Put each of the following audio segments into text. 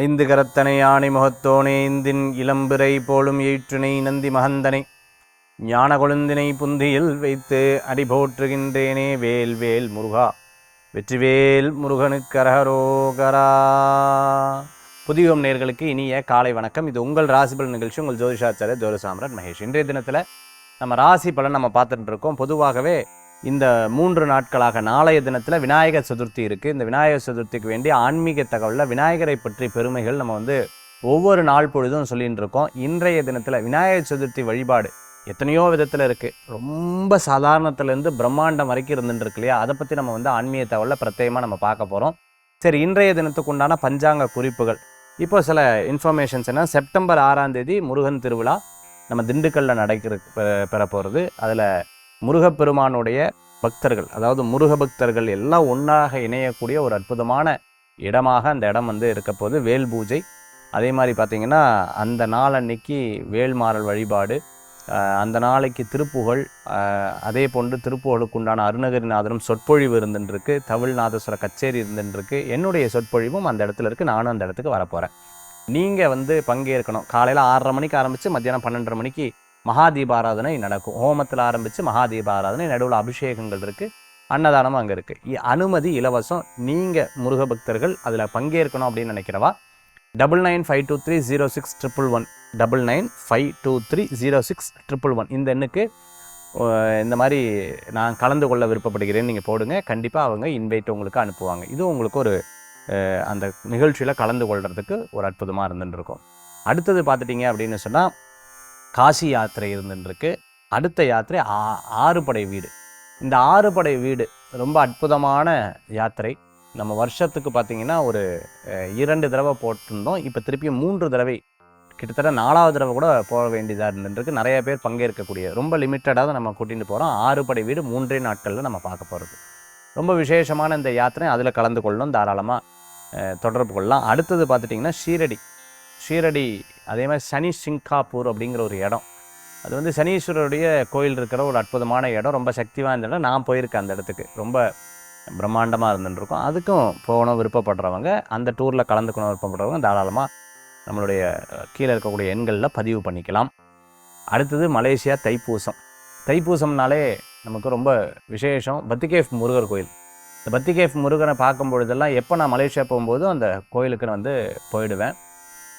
ஐந்து கரத்தனை யானை முகத்தோனே இந்தின் இளம்பிறை போலும் ஏற்றுனை நந்தி மகந்தனை. ஞான கொழுந்தினை புந்தியில் வைத்து அடி போற்றுகின்றேனே வேல் வேல் முருகா. வெற்றிவேல் முருகனுக்கு அரகரோகரா புதியம் நேர்களுக்கு இனிய காலை வணக்கம். இது உங்கள் ராசிபல் நிகழ்ச்சி. உங்கள் ஜோதிஷாச்சாரிய ஜோதிசாமரன் மகேஷ். இன்றைய தினத்தில் நம்ம ராசி பலன் நம்ம பார்த்துட்டு இருக்கோம். பொதுவாகவே இந்த மூன்று நாட்களாக நாளைய தினத்தில் விநாயகர் சதுர்த்தி இருக்குது இந்த விநாயகர் சதுர்த்திக்கு வேண்டிய ஆன்மீக தகவலில் விநாயகரை பற்றி பெருமைகள் நம்ம வந்து ஒவ்வொரு நாள் பொழுதும் சொல்லிகிட்டு இருக்கோம். இன்றைய தினத்தில் விநாயகர் சதுர்த்தி வழிபாடு எத்தனையோ விதத்தில் இருக்குது ரொம்ப சாதாரணத்துலேருந்து பிரம்மாண்டம் வரைக்கும் இருந்துட்டு இருக்கு இல்லையா? அதை பற்றி நம்ம வந்து ஆன்மீக தகவலில் பிரத்யேகமாக நம்ம பார்க்க போகிறோம் சரி இன்றைய தினத்துக்கு உண்டான பஞ்சாங்க குறிப்புகள். இப்போ சில இன்ஃபர்மேஷன்ஸ் என்ன? செப்டம்பர் ஆறாம் தேதி முருகன் திருவிழா நம்ம திண்டுக்கல்லில் நடக்கிற பெற போகிறது அதில் முருகப்பெருமானுடைய பக்தர்கள் அதாவது முருக பக்தர்கள் எல்லாம் ஒன்றாக இணையக்கூடிய ஒரு அற்புதமான இடமாக அந்த இடம் வந்து இருக்க போது வேல் பூஜை. அதே மாதிரி பார்த்திங்கன்னா அந்த நாள் அன்னைக்கு வேல்மாறல் வழிபாடு அந்த நாளைக்கு திருப்புகழ் அதே போன்று திருப்புகழுக்கு உண்டான அருணகிரிநாதரும் சொற்பொழிவு இருந்துருக்கு தமிழ்நாதஸ்வர கச்சேரி இருந்துருக்கு என்னுடைய சொற்பொழிவும் அந்த இடத்துல இருக்குது நானும் அந்த இடத்துக்கு வரப்போகிறேன் நீங்கள் வந்து பங்கேற்கணும். காலையில் ஆறரை மணிக்கு ஆரம்பித்து மத்தியானம் பன்னெண்டரை மணிக்கு மகாதீபாராதனை நடக்கும். ஹோமத்தில் ஆரம்பித்து மகாதீபாராதனை நடுவில் அபிஷேகங்கள் இருக்குது அன்னதானமும் அங்கே இருக்குது அனுமதி இலவசம் நீங்கள் முருக பக்தர்கள் அதில் பங்கேற்கணும் அப்படின்னு நினைக்கிறவா double nine five two three zero six triple one double nine five two three zero six triple one இந்த எண்ணுக்கு இந்த மாதிரி நான் கலந்து கொள்ள விருப்பப்படுகிறேன்னு நீங்கள் போடுங்க. கண்டிப்பாக அவங்க இன்வைட் உங்களுக்கு அனுப்புவாங்க. இது உங்களுக்கு ஒரு அந்த நிகழ்ச்சியில் கலந்து கொள்கிறதுக்கு ஒரு அற்புதமாக இருந்துட்டுருக்கும் அடுத்தது பார்த்துட்டிங்க அப்படின்னு சொன்னால் காசி யாத்திரை இருந்துருக்கு அடுத்த யாத்திரை ஆ- ஆறுபடை வீடு. இந்த ஆறுபடை வீடு ரொம்ப அற்புதமான யாத்திரை. நம்ம வருஷத்துக்கு பார்த்தீங்கன்னா ஒரு இரண்டு தடவை போட்டிருந்தோம். இப்போ திருப்பியும் மூன்று தடவை கிட்டத்தட்ட நாலாவது தடவை கூட போக வேண்டியதாக இருந்துருக்கு நிறைய பேர் பங்கேற்கக்கூடிய ரொம்ப லிமிட்டடாக தான் நம்ம கூட்டிகிட்டு போகிறோம் ஆறு படை வீடு மூன்றே நாட்களில் நம்ம பார்க்க போகிறது ரொம்ப விசேஷமான இந்த யாத்திரை. அதில் கலந்து கொள்ளணும் தாராளமாக தொடர்பு கொள்ளலாம். அடுத்தது பார்த்துட்டிங்கன்னா ஷீரடி. ஷீரடி அதே மாதிரி சனி சிங்காப்பூர் அப்படிங்கிற ஒரு இடம். அது வந்து சனீஸ்வரருடைய கோயில் இருக்கிற ஒரு அற்புதமான இடம். ரொம்ப சக்தி வாய்ந்த இடம். நான் போயிருக்கேன் அந்த இடத்துக்கு. ரொம்ப பிரம்மாண்டமாக இருந்துருக்கும் அதுக்கும் போகணும் விருப்பப்படுறவங்க அந்த டூரில் கலந்துக்கணும் விருப்பப்படுறவங்க தாராளமாக நம்மளுடைய கீழே இருக்கக்கூடிய எண்களில் பதிவு பண்ணிக்கலாம். அடுத்தது மலேசியா தைப்பூசம். தைப்பூசம்னாலே நமக்கு ரொம்ப விசேஷம். பத்திகேஃப் முருகர் கோயில். இந்த பத்திகேஃப் முருகனை பார்க்கும் பொழுதெல்லாம் எப்போ நான் மலேசியா போகும்போது அந்த கோயிலுக்கு நான் வந்து போயிடுவேன்.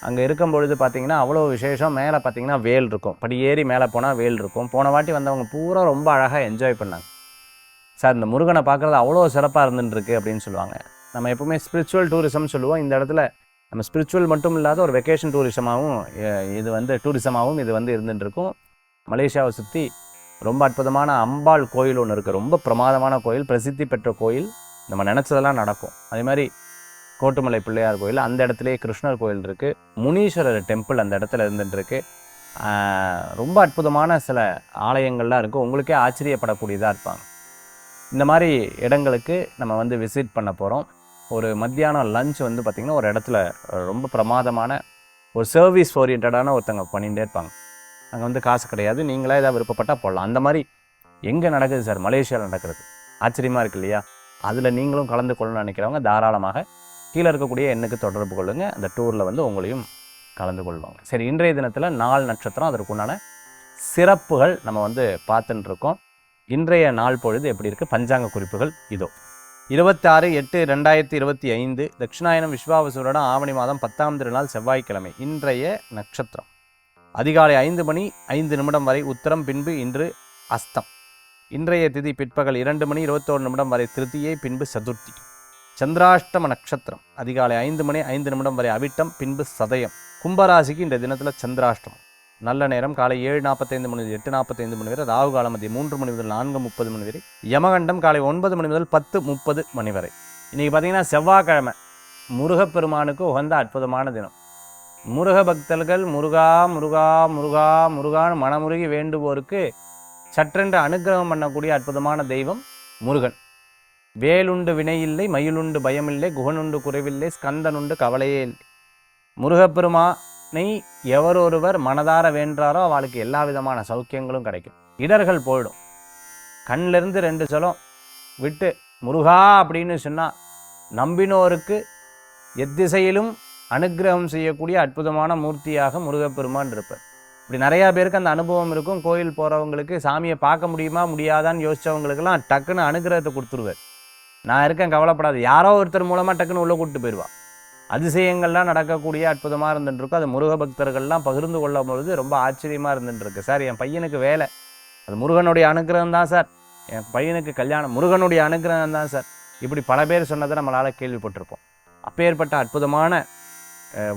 அங்கே இருக்கும் பொழுது பார்த்தீங்கன்னா அவ்வளோ விசேஷம். மேலே பார்த்தீங்கன்னா வேல் இருக்கும். படி ஏறி மேலே போனால் வேல் இருக்கும். போன வாட்டி வந்தவங்க பூரா ரொம்ப அழகாக என்ஜாய் பண்ணாங்க. சார் இந்த முருகனை பார்க்குறது அவ்வளோ சிறப்பாக இருந்துருக்கு அப்படின்னு சொல்லுவாங்க. நம்ம எப்பவுமே ஸ்பிரிச்சுவல் டூரிசம் சொல்லுவோம். இந்த இடத்துல நம்ம ஸ்பிரிச்சுவல் மட்டும் இல்லாத ஒரு வெக்கேஷன் டூரிசமாகவும் இது வந்து டூரிசமாகவும் இது வந்து இருந்துட்டுருக்கும். மலேசியாவை சுற்றி ரொம்ப அற்புதமான அம்பாள் கோயில் ஒன்று இருக்குது ரொம்ப பிரமாதமான கோயில் பிரசித்தி பெற்ற கோயில். நம்ம நினச்சதெல்லாம் நடக்கும். அதே மாதிரி கோட்டுமலை பிள்ளையார் கோயில் அந்த இடத்துலயே கிருஷ்ணர் கோயில் இருக்குது முனீஸ்வரர் டெம்பிள் அந்த இடத்துல இருந்துட்டுருக்கு. ரொம்ப அற்புதமான சில ஆலயங்கள்லாம் இருக்குது உங்களுக்கே ஆச்சரியப்படக்கூடியதாக இருப்பாங்க. இந்த மாதிரி இடங்களுக்கு நம்ம வந்து விசிட் பண்ண போகிறோம் ஒரு மத்தியானம் லஞ்ச் வந்து பார்த்திங்கன்னா ஒரு இடத்துல ரொம்ப பிரமாதமான ஒரு சர்வீஸ் ஓரியன்டான ஒருத்தங்க பண்ணிகிட்டே இருப்பாங்க. அங்கே வந்து காசு கிடையாது. நீங்களே ஏதாவது விருப்பப்பட்டால் போடலாம். அந்த மாதிரி எங்கே நடக்குது சார்? மலேசியாவில் நடக்கிறது. ஆச்சரியமாக இருக்கு இல்லையா? அதில் நீங்களும் கலந்து கொள்ளணும்னு நினைக்கிறவங்க தாராளமாக கீழே இருக்கக்கூடிய எண்ணுக்கு தொடர்பு கொள்ளுங்கள் அந்த டூரில் வந்து உங்களையும் கலந்து கொள்வாங்க. சரி இன்றைய தினத்தில் நாள் நட்சத்திரம் அதற்குண்டான சிறப்புகள் நம்ம வந்து பார்த்துட்டு இருக்கோம் இன்றைய நாள் பொழுது எப்படி இருக்குது பஞ்சாங்க குறிப்புகள் இதோ. இருபத்தாறு எட்டு ரெண்டாயிரத்தி இருபத்தி ஐந்து தட்சிணாயனம் விஸ்வாவசூரடம் ஆவணி மாதம் பத்தாம் திருநாள் செவ்வாய்க்கிழமை இன்றைய நட்சத்திரம். அதிகாலை ஐந்து மணி ஐந்து நிமிடம் வரை உத்தரம் பின்பு இன்று அஸ்தம். இன்றைய திதி பிற்பகல் இரண்டு மணி இருபத்தோரு நிமிடம் வரை திருத்தியை பின்பு சதுர்த்தி. சந்திராஷ்டம நட்சத்திரம். அதிகாலை ஐந்து மணி ஐந்து நிமிடம் வரை அவிட்டம் பின்பு சதயம். கும்பராசிக்கு இந்த தினத்தில் சந்திராஷ்டமம். நல்ல நேரம் காலை ஏழு நாற்பத்தைந்து மணி முதல் எட்டு நாற்பத்தைந்து மணி வரை ராகு காலம் மதியம் மூன்று மணி முதல் நான்கு முப்பது மணி வரை யமகண்டம் காலை ஒன்பது மணி முதல் பத்து முப்பது மணி வரை. இன்றைக்கி பார்த்தீங்கன்னா செவ்வாய்க்கிழமை. முருகப்பெருமானுக்கு உகந்த அற்புதமான தினம். முருக பக்தர்கள் முருகா முருகா முருகா முருகான்னு மனமுருகி வேண்டுவோருக்கு சற்றென்று அனுகிரகம் பண்ணக்கூடிய அற்புதமான தெய்வம் முருகன். வேலுண்டு வினையில்லை மயிலுண்டு பயமில்லை குகனுண்டு குறைவில்லை ஸ்கந்தனுண்டு கவலையே இல்லை. முருகப்பெருமானை எவரொருவர் மனதார வேண்டாரோ அவளுக்கு எல்லா விதமான சௌக்கியங்களும் கிடைக்கும். இடர்கள் போயிடும். கண்ணிலிருந்து ரெண்டு சொலம் விட்டு முருகா அப்படின்னு சொன்னால் நம்பினோருக்கு எத்திசையிலும் அனுக்கிரகம் செய்யக்கூடிய அற்புதமான மூர்த்தியாக முருகப்பெருமான் இருப்பார். இப்படி நிறையா பேருக்கு அந்த அனுபவம் இருக்கும். கோயில் போகிறவங்களுக்கு சாமியை பார்க்க முடியுமா முடியாதான்னு யோசித்தவங்களுக்கெல்லாம் டக்குன்னு அனுகிரகத்தை கொடுத்துருவார். நான் இருக்கேன் கவலைப்படாது. யாரோ ஒருத்தர் மூலமாக டக்குன்னு உள்ளே கூப்பிட்டு போயிடுவா அதிசயங்கள்லாம் நடக்கக்கூடிய அற்புதமாக இருந்துட்டுருக்கும் அது முருக பக்தர்கள்லாம் பகிர்ந்து கொள்ளும் பொழுது ரொம்ப ஆச்சரியமாக இருந்துட்டுருக்கு சார் என் பையனுக்கு வேலை. அது முருகனுடைய அனுகிரகம் தான் சார். என் பையனுக்கு கல்யாணம் முருகனுடைய அனுகிரகம் தான் சார். இப்படி பல பேர் சொன்னதை நம்மளால் கேள்விப்பட்டிருப்போம். அப்பேற்பட்ட அற்புதமான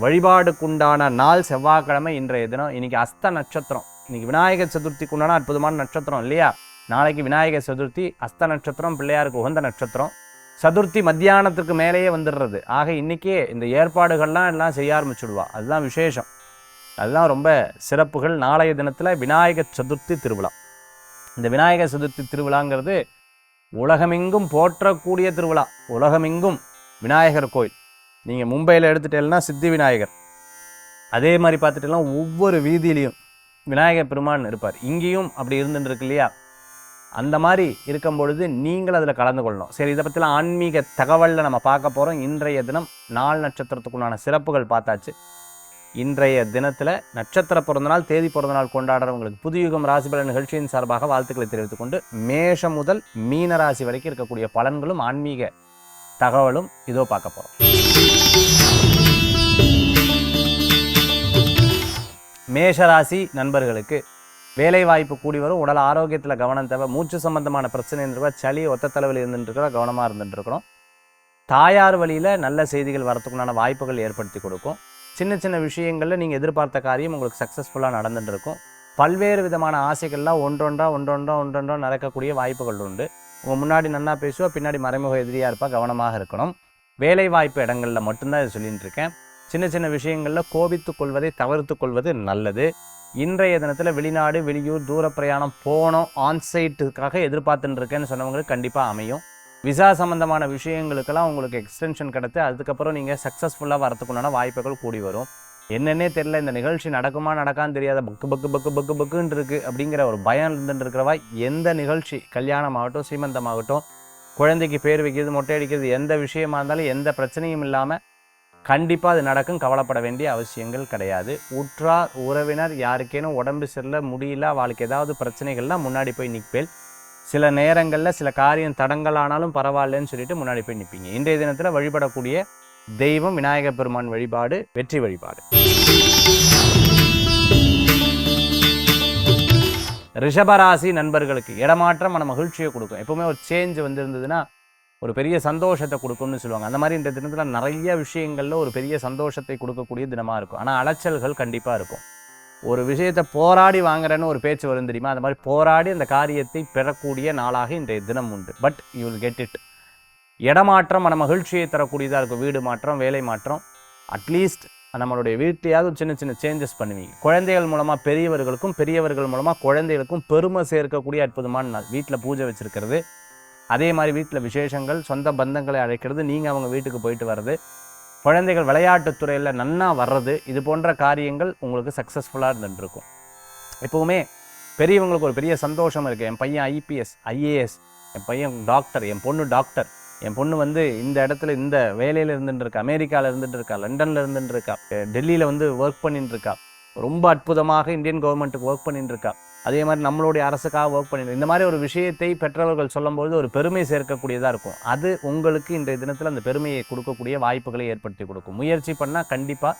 வழிபாடுக்குண்டான நாள் செவ்வாய்க்கிழமை இன்றைய தினம். இன்றைக்கி அஸ்த நட்சத்திரம். இன்றைக்கி விநாயகர் சதுர்த்திக்குண்டான அற்புதமான நட்சத்திரம் இல்லையா? நாளைக்கு விநாயகர் சதுர்த்தி அஸ்த நட்சத்திரம் பிள்ளையாருக்கு உகந்த நட்சத்திரம். சதுர்த்தி மத்தியானத்துக்கு மேலேயே வந்துடுறது. ஆக இன்னைக்கே இந்த ஏற்பாடுகள்லாம் எல்லாம் செய்ய ஆரம்பிச்சுடுவா. அதுதான் விசேஷம். அதுதான் ரொம்ப சிறப்புகள். நாளைய தினத்தில் விநாயகர் சதுர்த்தி திருவிழா. இந்த விநாயகர் சதுர்த்தி திருவிழாங்கிறது உலகமெங்கும் போற்றக்கூடிய திருவிழா. உலகமெங்கும் விநாயகர் கோயில். நீங்கள் மும்பையில் எடுத்துட்டேன்னா சித்தி விநாயகர். அதே மாதிரி பார்த்துட்டேன்னா ஒவ்வொரு வீதியிலையும் விநாயகர் பெருமான் இருப்பார். இங்கேயும் அப்படி இருந்துட்டு இருக்கு இல்லையா? அந்த மாதிரி இருக்கும் பொழுது நீங்கள் அதில் கலந்து கொள்ளணும். சரி இதை பற்றிலாம் ஆன்மீக தகவலில் நம்ம பார்க்க போகிறோம் இன்றைய தினம் நாள் நட்சத்திரத்துக்குள்ளான சிறப்புகள் பார்த்தாச்சு. இன்றைய தினத்தில் நட்சத்திர பிறந்தநாள் தேதி பிறந்தநாள் கொண்டாடுறவங்களுக்கு புதுயுகம் ராசிபலன் நிகழ்ச்சியின் சார்பாக வாழ்த்துக்களை தெரிவித்துக் கொண்டு மேஷம் முதல் மீன ராசி வரைக்கும் இருக்கக்கூடிய பலன்களும் ஆன்மீக தகவலும் இதோ பார்க்க போகிறோம் மேஷராசி நண்பர்களுக்கு வேலை வாய்ப்பு கூடி வரும். உடல் ஆரோக்கியத்தில் கவனம் தேவை. மூச்சு சம்பந்தமான பிரச்சனை இருந்திருக்கா சளி ஒத்த தலைவலி இருந்துட்டு கவனமாக இருந்துட்டு தாயார் வழியில் நல்ல செய்திகள் வரத்துக்குண்டான வாய்ப்புகள் ஏற்படுத்தி கொடுக்கும். சின்ன சின்ன விஷயங்களில் நீங்கள் எதிர்பார்த்த காரியம் உங்களுக்கு சக்ஸஸ்ஃபுல்லாக நடந்துட்டு இருக்கும். பல்வேறு விதமான ஆசைகள்லாம் ஒன்றொன்றா ஒன்றொன்றா ஒன்றொன்றா நடக்கக்கூடிய வாய்ப்புகள் உண்டு. உங்கள் முன்னாடி நன்னா பேசுவா பின்னாடி மறைமுக எதிரியாக இருப்பா கவனமாக இருக்கணும். வேலை வாய்ப்பு இடங்களில் மட்டும்தான் இதை சொல்லிட்டு இருக்கேன். சின்ன சின்ன விஷயங்களில் கோபித்துக் கொள்வதை தவிர்த்து கொள்வது நல்லது. இன்றைய தினத்தில் வெளிநாடு வெளியூர் தூர பிரயாணம் போனோம் ஆன்சைட்டுக்காக எதிர்பார்த்துட்டு இருக்கேன்னு சொன்னவங்களுக்கு கண்டிப்பாக அமையும். விசா சம்பந்தமான விஷயங்களுக்கெல்லாம் உங்களுக்கு எக்ஸ்டென்ஷன் கிடைத்து அதுக்கப்புறம் நீங்கள் சக்ஸஸ்ஃபுல்லாக வரத்துக்குண்டான வாய்ப்புகள் கூடி வரும். என்னென்னே தெரில இந்த நிகழ்ச்சி நடக்குமா நடக்கான்னு தெரியாத பக்கு பக்கு பக்கு பக்கு பக்குன்னு இருக்குது அப்படிங்கிற ஒரு பயம் இருந்துட்டு இருக்கிறவா எந்த நிகழ்ச்சி? கல்யாணம் ஆகட்டும் சீமந்தமாகட்டும் குழந்தைக்கு பேர் வைக்கிறது மொட்டை அடிக்கிறது எந்த விஷயமா இருந்தாலும் எந்த பிரச்சனையும் இல்லாமல் கண்டிப்பாக அது நடக்கும். கவலைப்பட வேண்டிய அவசியங்கள் கிடையாது. உற்றார் உறவினர் யாருக்கேனும் உடம்பு சரியில்லை முடியல அவளுக்கு ஏதாவது பிரச்சனைகள்லாம் முன்னாடி போய் நிற்பேன் சில நேரங்களில் சில காரியம் தடங்கலானாலும் பரவாயில்லன்னு சொல்லிட்டு முன்னாடி போய் நிற்பீங்க. இன்றைய தினத்தில் வழிபடக்கூடிய தெய்வம் விநாயகர் பெருமான் வழிபாடு வெற்றி வழிபாடு. ரிஷபராசி நண்பர்களுக்கு இடமாற்றம் மன மகிழ்ச்சியை கொடுக்கும். எப்பவுமே ஒரு சேஞ்ச் வந்திருந்ததுன்னா ஒரு பெரிய சந்தோஷத்தை கொடுக்கும்னு சொல்லுவாங்க. அந்த மாதிரி இந்த தினத்தில் நிறைய விஷயங்களில் ஒரு பெரிய சந்தோஷத்தை கொடுக்கக்கூடிய தினமாக இருக்கும். ஆனால் அலைச்சல்கள் கண்டிப்பாக இருக்கும். ஒரு விஷயத்தை போராடி வாங்குறேன்னு ஒரு பேச்சு வரும் தெரியுமா? அந்த மாதிரி போராடி அந்த காரியத்தை பெறக்கூடிய நாளாக இன்றைய தினம் உண்டு. But you will get it இடமாற்றம் மன மகிழ்ச்சியை தரக்கூடியதாக இருக்கும். வீடு மாற்றம் வேலை மாற்றம். அட்லீஸ்ட் நம்மளுடைய வீட்டையாவது சின்ன சின்ன சேஞ்சஸ் பண்ணுவீங்க. குழந்தைகள் மூலமாக பெரியவர்களுக்கும் பெரியவர்கள் மூலமாக குழந்தைகளுக்கும் பெருமை சேர்க்கக்கூடிய அற்புதமான நாள். வீட்டில் பூஜை வச்சிருக்கிறது. அதே மாதிரி வீட்டில் விசேஷங்கள் சொந்த பந்தங்களை அழைக்கிறது நீங்கள் அவங்க வீட்டுக்கு போயிட்டு வர்றது குழந்தைகள் விளையாட்டுத்துறையில் நன்னா வர்றது இது போன்ற காரியங்கள் உங்களுக்கு சக்ஸஸ்ஃபுல்லாக இருந்துட்டுருக்கும். எப்போவுமே பெரியவங்களுக்கு ஒரு பெரிய சந்தோஷம் இருக்குது என் பையன் ஐபிஎஸ் ஐஏஎஸ் என் பையன் டாக்டர் என் பொண்ணு டாக்டர் என் பொண்ணு வந்து இந்த இடத்துல இந்த வேலையில் இருந்துட்டு இருக்கா அமெரிக்காவில் இருந்துட்டு இருக்கா லண்டனில் இருந்துட்டு இருக்கா டெல்லியில் வந்து ஒர்க் பண்ணிட்டு இருக்கா ரொம்ப அற்புதமாக இந்தியன் கவர்மெண்ட்டுக்கு ஒர்க் பண்ணிட்டு இருக்கா அதே மாதிரி நம்மளுடைய அரசுக்காக ஒர்க் பண்ணிட்டு இந்த மாதிரி ஒரு விஷயத்தை பெற்றவர்கள் சொல்லும்போது ஒரு பெருமை சேர்க்கக்கூடியதாக இருக்கும். அது உங்களுக்கு இன்றைய தினத்தில் அந்த பெருமையை கொடுக்கக்கூடிய வாய்ப்புகளை ஏற்படுத்தி கொடுக்கும். முயற்சி பண்ணால் கண்டிப்பாக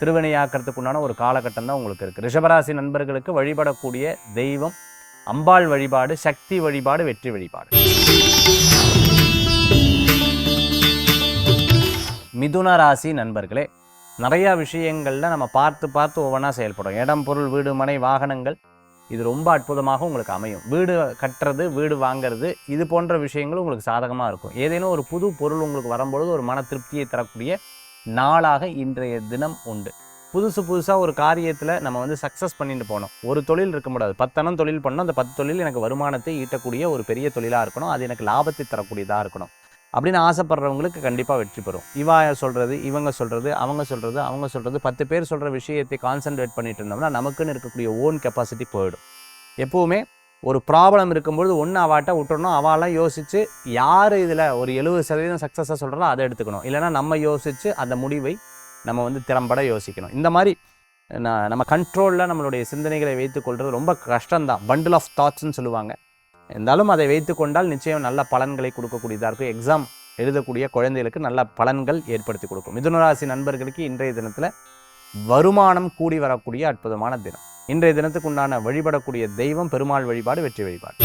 திருவினையாக்கிறதுக்குண்டான ஒரு காலகட்டம் தான் உங்களுக்கு இருக்குது ரிஷபராசி நண்பர்களுக்கு வழிபடக்கூடிய தெய்வம் அம்பாள் வழிபாடு சக்தி வழிபாடு வெற்றி வழிபாடு. மிதுன ராசி நண்பர்களே நிறையா விஷயங்களில் நம்ம பார்த்து பார்த்து ஒவ்வொன்றா செயல்படும் இடம் பொருள் வீடு மனை வாகனங்கள் இது ரொம்ப அற்புதமாக உங்களுக்கு அமையும். வீடு கட்டுறது வீடு வாங்குறது இது போன்ற விஷயங்கள் உங்களுக்கு சாதகமாக இருக்கும். ஏதேனும் ஒரு புது பொருள் உங்களுக்கு வரும்பொழுது ஒரு மன திருப்தியை தரக்கூடிய நாளாக இன்றைய தினம் உண்டு. புதுசு புதுசாக ஒரு காரியத்தில் நம்ம வந்து சக்ஸஸ் பண்ணிட்டு போனோம். ஒரு தொழில் இருக்க முடியாது. பத்தனம் தொழில் பண்ணோம். அந்த பத்து தொழில் எனக்கு வருமானத்தை ஈட்டக்கூடிய ஒரு பெரிய தொழிலாக இருக்கணும். அது எனக்கு லாபத்தை தரக்கூடியதாக இருக்கணும். அப்படின்னு ஆசைப்படுறவங்களுக்கு கண்டிப்பாக வெற்றி பெறும். இவா சொல்கிறது இவங்க சொல்கிறது அவங்க சொல்கிறது அவங்க சொல்கிறது பத்து பேர் சொல்கிற விஷயத்தை கான்சென்ட்ரேட் பண்ணிட்டு இருந்தோம்னா நமக்குன்னு இருக்கக்கூடிய ஓன் கெப்பாசிட்டி போயிடும். எப்போவுமே ஒரு ப்ராப்ளம் இருக்கும்பொழுது ஒன்று அவாட்ட விட்டுறணும் அவாலாம் யோசித்து யார் இதில் ஒரு எழுபது சதவீதம் சக்ஸஸாக சொல்கிறதோ அதை எடுத்துக்கணும். இல்லைன்னா நம்ம யோசித்து அந்த முடிவை நம்ம வந்து திறம்பட யோசிக்கணும். இந்த மாதிரி நம்ம கண்ட்ரோலில் நம்மளுடைய சிந்தனைகளை வைத்துக்கொள்வது ரொம்ப கஷ்டம்தான். பண்டில் ஆஃப் தாட்ஸ்னு சொல்லுவாங்க. இருந்தாலும் அதை வைத்துக்கொண்டால் நிச்சயம் நல்ல பலன்களை கொடுக்கக்கூடியதாக இருக்கும். எக்ஸாம் எழுதக்கூடிய குழந்தைகளுக்கு நல்ல பலன்கள் ஏற்படுத்தி கொடுக்கும். மிதுனராசி நண்பர்களுக்கு இன்றைய தினத்தில் வருமானம் கூடி வரக்கூடிய அற்புதமான தினம். இன்றைய தினத்துக்கு உண்டான வழிபடக்கூடிய தெய்வம் பெருமாள் வழிபாடு வெற்றி வழிபாடு.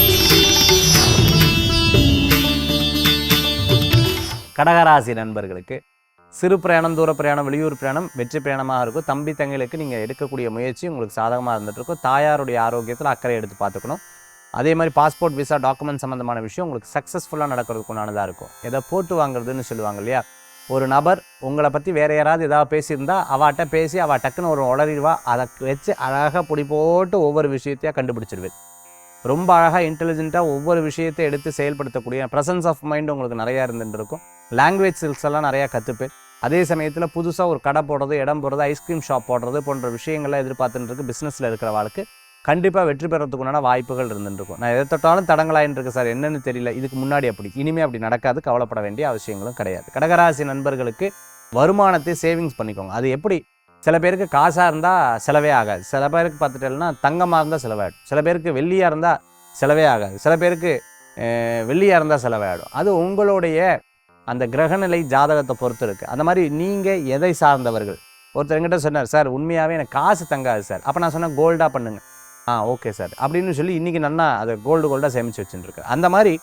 கடகராசி நண்பர்களுக்கு சிறு பிரயாணம் தூர பிரயாணம் வெளியூர் பிரயாணம் வெற்றி பிரயாணமாக இருக்கும். தம்பி தங்களுக்கு நீங்கள் எடுக்கக்கூடிய முயற்சி உங்களுக்கு சாதகமாக இருந்துகிட்டு இருக்கும். தாயாருடைய ஆரோக்கியத்தில் அக்கறை எடுத்து பார்த்துக்கணும். அதே மாதிரி பாஸ்போர்ட் விசா டாக்குமெண்ட் சம்மந்தமான விஷயம் உங்களுக்கு சக்ஸஸ்ஃபுல்லாக நடக்கிறதுக்குண்டானதாக இருக்கும். எதை போட்டு வாங்குறதுன்னு சொல்லுவாங்க இல்லையா? ஒரு நபர் உங்களை பற்றி வேறு யாராவது ஏதாவது பேசியிருந்தா அவாட்ட பேசி அவள் டக்குன்னு ஒரு உளறிடுவா. அதை வச்சு அழகாக பிடி போட்டு ஒவ்வொரு விஷயத்தையாக கண்டுபிடிச்சிடுவேன் ரொம்ப அழகாக இன்டெலிஜென்ட்டாக ஒவ்வொரு விஷயத்தை எடுத்து செயல்படுத்தக்கூடிய ப்ரெசன்ஸ் ஆஃப் மைண்ட் உங்களுக்கு நிறையா இருந்துருக்கும் லாங்குவேஜ் ஸ்கில்ஸ் எல்லாம் நிறையா கற்றுப்பேன் அதே சமயத்தில் புதுசாக ஒரு கடை போடுறது இடம் போடுறது ஐஸ்கிரீம் ஷாப் போடுறது போன்ற விஷயங்கள்லாம் எதிர்பார்த்துட்டு இருக்கு பிஸ்னஸில் இருக்கிறவாளுக்கு கண்டிப்பாக வெற்றி பெறத்துக்குண்டான வாய்ப்புகள் இருந்துருக்கும் நான் எதை தொட்டாலும் தடங்களாயின்னு சார். என்னன்னு தெரியல. இதுக்கு முன்னாடி அப்படி. இனிமே அப்படி நடக்காது. கவலைப்பட வேண்டிய அவசியங்களும் கிடையாது. கடகராசி நண்பர்களுக்கு வருமானத்தை சேவிங்ஸ் பண்ணிக்கோங்க. அது எப்படி? சில பேருக்கு காசாக இருந்தால் செலவே ஆகாது. சில பேருக்கு பார்த்துட்டேன்னா தங்கமாக இருந்தால் செலவாயிடும். சில பேருக்கு வெள்ளியாக இருந்தால் செலவே ஆகாது. சில பேருக்கு வெள்ளியாக இருந்தால் செலவாயிடும். அது உங்களுடைய அந்த கிரகநிலை ஜாதகத்தை பொறுத்து இருக்குது அந்த மாதிரி நீங்கள் எதை சார்ந்தவர்கள்? ஒருத்தர் என்கிட்ட சொன்னார் சார் உண்மையாகவே எனக்கு காசு தங்காது சார். அப்போ நான் சொன்னேன் கோல்டாக பண்ணுங்க. ஆ ஓகே சார் அப்படின்னு சொல்லி இன்றைக்கி நல்லா அதை கோல்டு கோல்டாக சேமித்து வச்சுட்டுருக்கு அந்த மாதிரி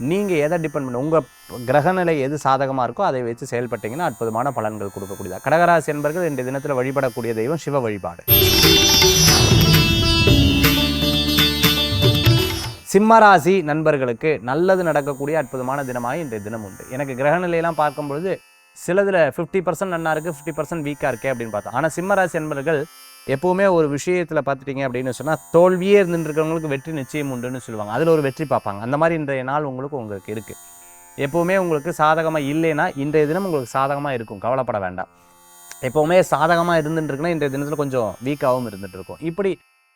நீங்கள் எதை டிபெண்ட் பண்ண உங்கள் கிரகநிலை எது சாதகமாக இருக்கோ அதை வச்சு செயல்பட்டீங்கன்னா அற்புதமான பலன்கள் கொடுக்கக்கூடியதா. கடகராசி என்பர்கள் இந்த தினத்தில் வழிபடக்கூடிய தெய்வம் சிவ வழிபாடு. சிம்மராசி நண்பர்களுக்கு நல்லது நடக்கக்கூடிய அற்புதமான தினமாக இன்றைய தினம் உண்டு. எனக்கு கிரகநிலையெல்லாம் பார்க்கும்பொழுது சிலதில் ஃபிஃப்டி பர்சன்ட் நன்னா இருக்குது ஃபிஃப்டி பர்சன்ட் வீக்காக இருக்கே அப்படின்னு பார்த்தோம் ஆனால் சிம்மராசி நண்பர்கள் எப்போவுமே ஒரு விஷயத்தில் பார்த்துட்டீங்க அப்படின்னு சொன்னால் தோல்வியே இருந்துருக்கிறவங்களுக்கு வெற்றி நிச்சயம் உண்டுன்னு சொல்லுவாங்க. அதில் ஒரு வெற்றி பார்ப்பாங்க. அந்த மாதிரி இன்றைய நாள் உங்களுக்கு உங்களுக்கு இருக்குது எப்போவுமே உங்களுக்கு சாதகமாக இல்லைன்னா இன்றைய தினம் உங்களுக்கு சாதகமாக இருக்கும். கவலைப்பட வேண்டாம். எப்போவுமே சாதகமாக இருந்துட்டுருக்குன்னா இன்றைய தினத்தில் கொஞ்சம் வீக்காகவும் இருந்துட்டு இருக்கும் இப்படி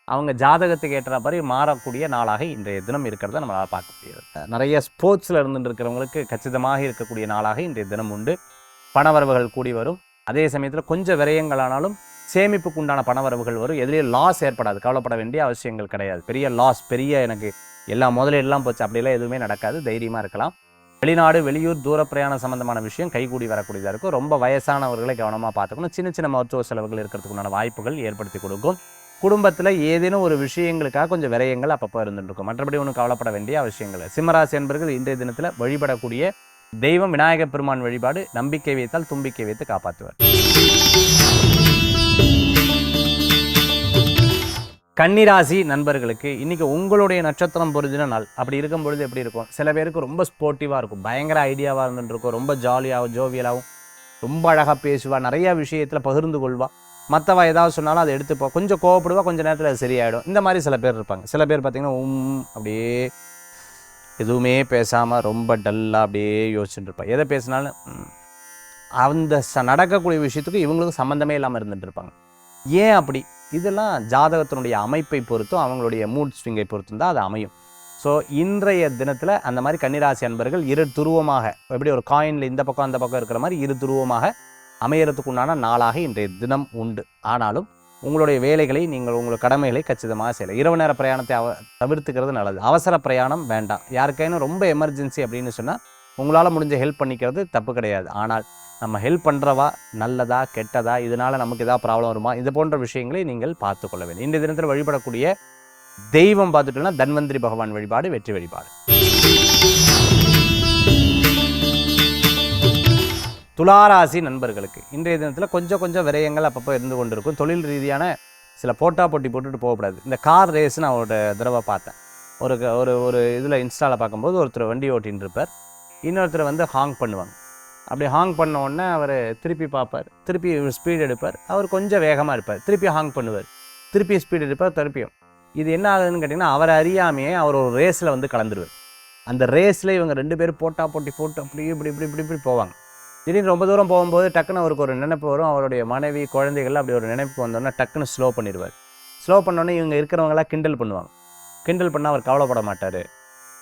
அவங்க ஜாதகத்துக்கு ஏற்ற மாதிரி மாறக்கூடிய நாளாக இன்றைய தினம் இருக்கிறத நம்மளால் பார்க்க முடியாது. நிறைய ஸ்போர்ட்ஸில் இருந்துட்டு இருக்கிறவங்களுக்கு கச்சிதமாக இருக்கக்கூடிய நாளாக இன்றைய தினம் உண்டு. பணவரவுகள் கூடி வரும். அதே சமயத்தில் கொஞ்சம் விரயங்களானாலும் சேமிப்புக்கு உண்டான பணவரவுகள் வரும். எதுலேயும் லாஸ் ஏற்படாது. கவலைப்பட வேண்டிய அவசியங்கள் கிடையாது. பெரிய லாஸ் பெரிய எனக்கு எல்லா முதலீடுலாம் போச்சு. அப்படிலாம் எதுவுமே நடக்காது. தைரியமாக இருக்கலாம். வெளிநாடு வெளியூர் தூர பிரயாணம் சம்பந்தமான விஷயம் கைகூடி வரக்கூடியதாக இருக்கும். ரொம்ப வயசானவர்களை கவனமாக பார்த்துக்கணும். சின்ன சின்ன மருத்துவ செலவுகள் இருக்கிறதுக்கு உண்டான வாய்ப்புகள் ஏற்படுத்தி கொடுக்கும். குடும்பத்தில் ஏதேனும் ஒரு விஷயங்களுக்காக கொஞ்சம் விரயங்கள் அப்பப்போ இருந்துட்டு இருக்கும் மற்றபடி ஒன்றும் கவலைப்பட வேண்டிய அவசியங்கள் சிம்மராசி என்பர்கள் இன்றைய தினத்தில் வழிபடக்கூடிய தெய்வம் விநாயகப் பெருமான் வழிபாடு நம்பிக்கை வைத்தால் தும்பிக்கை வைத்து காப்பாற்றுவார். கன்னிராசி நண்பர்களுக்கு இன்றைக்கி உங்களுடைய நட்சத்திரம் பொருந்தின நாள். அப்படி இருக்கும் பொழுது எப்படி இருக்கும்? சில பேருக்கு ரொம்ப ஸ்போர்ட்டிவாக இருக்கும். பயங்கர ஐடியாவாக இருந்துட்டுருக்கும் ரொம்ப ஜாலியாகவும் ஜோவியலாகவும் ரொம்ப அழகாக பேசுவாள் நிறைய விஷயத்தில் பகிர்ந்து கொள்வாள் மற்றவ ஏதாவது சொன்னாலும் அதை எடுத்துப்பா. கொஞ்சம் கோவப்படுவா கொஞ்சம் நேரத்தில் அது சரியாயிடும். இந்த மாதிரி சில பேர் இருப்பாங்க. சில பேர் பார்த்திங்கன்னா உம் அப்படியே எதுவுமே பேசாமல் ரொம்ப டல்லாக அப்படியே யோசிச்சுட்டு இருப்பாள் எதை பேசினாலும் அந்த ச நடக்கக்கூடிய விஷயத்துக்கு இவங்களுக்கும் சம்மந்தமே இல்லாமல் இருந்துட்டு இருப்பாங்க. ஏன் அப்படி? இதெல்லாம் ஜாதகத்தினுடைய அமைப்பை பொறுத்தும் அவங்களுடைய மூட் ஸ்விங்கை பொறுத்தும் தான் அது அமையும். ஸோ இன்றைய தினத்தில் அந்த மாதிரி கன்னிராசி அன்பர்கள் இரு துருவமாக எப்படி ஒரு காயினில் இந்த பக்கம் அந்த பக்கம் இருக்கிற மாதிரி இரு துருவமாக அமையறதுக்கு உண்டான நாளாக இன்றைய தினம் உண்டு. ஆனாலும் உங்களுடைய வேலைகளை நீங்கள் உங்களுடைய கடமைகளை கச்சிதமாக செய்யலாம். இரவு நேர பிரயாணத்தை அவ தவிர்த்துக்கிறது நல்லது. அவசர பிரயாணம் வேண்டாம். யாருக்கேனும் ரொம்ப எமர்ஜென்சி அப்படின்னு சொன்னால் உங்களால் முடிஞ்ச ஹெல்ப் பண்ணிக்கிறது தப்பு கிடையாது. ஆனால் நம்ம ஹெல்ப் பண்ணுறவா நல்லதா கெட்டதா இதனால் நமக்கு எதாவது ப்ராப்ளம் வருமா? இது போன்ற விஷயங்களை நீங்கள் பார்த்து கொள்ள வேண்டும். இந்த தினத்தில் வழிபடக்கூடிய தெய்வம் பார்த்துட்டோம்னா தன்வந்திரி பகவான் வழிபாடு வெற்றி வழிபாடு. துளாராசி நண்பர்களுக்கு இன்றைய தினத்தில் கொஞ்சம் கொஞ்சம் விரயங்கள் அப்பப்போ இருந்து கொண்டிருக்கும். தொழில் ரீதியான சில போட்டா போட்டி போட்டுட்டு போகக்கூடாது. இந்த கார் ரேஸ் நான் தடவை பார்த்தேன். ஒரு க- ஒரு ஒரு இதில் இன்ஸ்டாவில் பார்க்கும்போது ஒருத்தர் வண்டி ஓட்டின்னு இருப்பார். இன்னொருத்தர் வந்து ஹாங் பண்ணுவாங்க. அப்படி ஹாங் பண்ண உடனே அவர் திருப்பி பார்ப்பார். திருப்பி ஸ்பீட் எடுப்பார். அவர் கொஞ்சம் வேகமாக இருப்பார். திருப்பி ஹாங் பண்ணுவார். திருப்பி ஸ்பீட் எடுப்பார் திருப்பியும். இது என்ன ஆகுதுன்னு கேட்டிங்கன்னா அவரை அறியாமையே அவர் ஒரு ரேஸில் வந்து கலந்துருவார். அந்த ரேஸில் இவங்க ரெண்டு பேரும் போட்டா போட்டி போட்டு அப்படி இப்படி இப்படி இப்படி இப்படி போவாங்க. திடீர்னு ரொம்ப தூரம் போகும்போது டக்குன்னு அவருக்கு ஒரு நினைப்பு வரும். அவருடைய மனைவி குழந்தைகள் அப்படி ஒரு நினைப்பு வந்தோடனே டக்குன்னு ஸ்லோ பண்ணிடுவார் ஸ்லோ பண்ணோடனே இவங்க இருக்கிறவங்களாம் கிண்டல் பண்ணுவாங்க. கிண்டல் பண்ணால் அவர் கவலைப்பட மாட்டார்.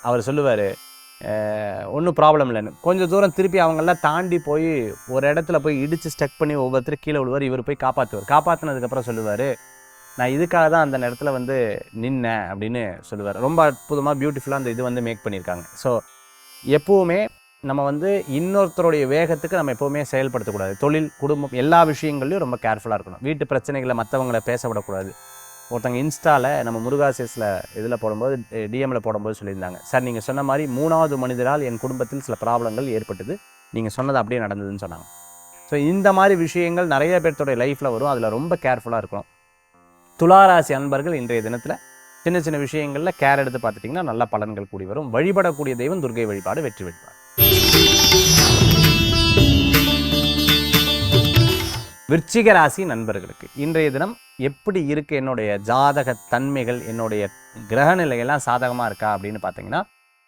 அவர் சொல்லுவார் ஒன்றும் ப்ராப்ளம் இல்லைன்னு. கொஞ்சம் தூரம் திருப்பி அவங்கெல்லாம் தாண்டி போய் ஒரு இடத்துல போய் இடித்து ஸ்டக் பண்ணி ஒவ்வொருத்தரும் கீழே விழுவார் இவர் போய் காப்பாற்றுவார் காப்பாற்றினதுக்கப்புறம் சொல்லுவார் நான் இதுக்காக தான் அந்த நேரத்தில் வந்து நின்னேன் அப்படின்னு சொல்லுவார். ரொம்ப அற்புதமாக பியூட்டிஃபுல்லாக அந்த இது வந்து மேக் பண்ணியிருக்காங்க. ஸோ எப்போவுமே நம்ம வந்து இன்னொருத்தருடைய வேகத்துக்கு நம்ம எப்போவுமே செயல்படுத்தக்கூடாது. தொழில் குடும்பம் எல்லா விஷயங்கள்லையும் ரொம்ப கேர்ஃபுல்லாக இருக்கணும். வீட்டு பிரச்சனைகளை மற்றவங்களை பேச விடக்கூடாது. ஒருத்தங்க இன்ஸ்டாவில் நம்ம முருகாசிஸில் இதில் போடும்போது டிஎம்மில் போடும்போது சொல்லியிருந்தாங்க. சார் நீங்கள் சொன்ன மாதிரி மூணாவது மனிதரால் என் குடும்பத்தில் சில ப்ராப்ளங்கள் ஏற்பட்டது. நீங்கள் சொன்னது அப்படியே நடந்ததுன்னு சொன்னாங்க. ஸோ இந்த மாதிரி விஷயங்கள் நிறைய பேர்த்தோடைய லைஃப்பில் வரும். அதில் ரொம்ப கேர்ஃபுல்லாக இருக்கணும். துளாராசி அன்பர்கள் இன்றைய தினத்தில் சின்ன சின்ன விஷயங்களில் கேர் எடுத்து பார்த்துட்டிங்கன்னா நல்ல பலன்கள் கூடி வரும். வழிபடக்கூடிய தெய்வம் துர்கை வழிபாடு வெற்றி வழிபாடு. விருச்சிக ராசி நண்பர்களுக்கு இன்றைய தினம் எப்படி இருக்கு? என்னுடைய ஜாதக தன்மைகள் என்னுடைய கிரகநிலைகள்லாம் சாதகமாக இருக்கா அப்படின்னு பார்த்தீங்கன்னா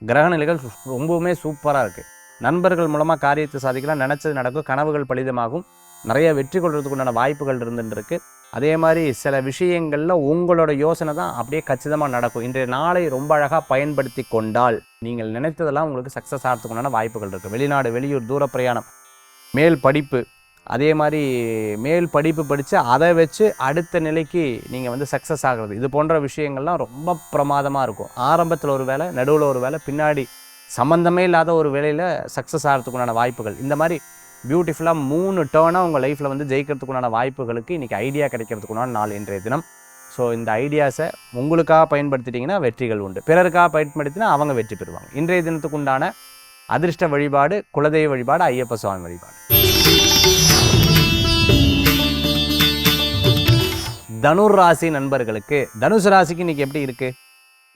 கிரகநிலைகள் ரொம்பவுமே சூப்பராக இருக்குது நண்பர்கள் மூலமாக காரியத்தை சாதிக்கலாம் நினச்சது நடக்கும் கனவுகள் பலிதமாகும் நிறைய வெற்றி கொள்றதுக்கு உண்டான வாய்ப்புகள் இருந்துருக்கு அதே மாதிரி சில விஷயங்களில் உங்களோட யோசனை தான் அப்படியே கச்சிதமாக நடக்கும். இன்றைய நாளை ரொம்ப அழகாக பயன்படுத்தி கொண்டால் நீங்கள் நினைத்ததெல்லாம் உங்களுக்கு சக்ஸஸ் ஆகிறதுக்கு உண்டான வாய்ப்புகள் இருக்குது வெளிநாடு வெளியூர் தூர பிரயாணம் மேல் படிப்பு அதே மாதிரி மேல் படிப்பு படித்து அதை வச்சு அடுத்த நிலைக்கு நீங்கள் வந்து சக்ஸஸ் ஆகிறது. இது போன்ற விஷயங்கள்லாம் ரொம்ப பிரமாதமாக இருக்கும். ஆரம்பத்தில் ஒரு வேலை நடுவில் ஒரு வேலை பின்னாடி சம்மந்தமே இல்லாத ஒரு வேலையில் சக்ஸஸ் ஆகிறதுக்குண்டான வாய்ப்புகள். இந்த மாதிரி பியூட்டிஃபுல்லாக மூணு டேர்னாக உங்கள் லைஃப்பில் வந்து ஜெயிக்கிறதுக்குண்டான வாய்ப்புகளுக்கு இன்றைக்கி ஐடியா கிடைக்கிறதுக்குண்டான நாள் இன்றைய தினம். ஸோ இந்த ஐடியாஸை உங்களுக்காக பயன்படுத்திட்டிங்கன்னா வெற்றிகள் உண்டு. பிறருக்காக பயன்படுத்தினா அவங்க வெற்றி பெறுவாங்க. இன்றைய தினத்துக்கு உண்டான அதிர்ஷ்ட வழிபாடு குலதெய்வ வழிபாடு ஐயப்ப சுவாமி வழிபாடு. தனுர் ராசி நண்பர்களுக்கு தனுசு ராசிக்கு இன்னைக்கு எப்படி இருக்கு?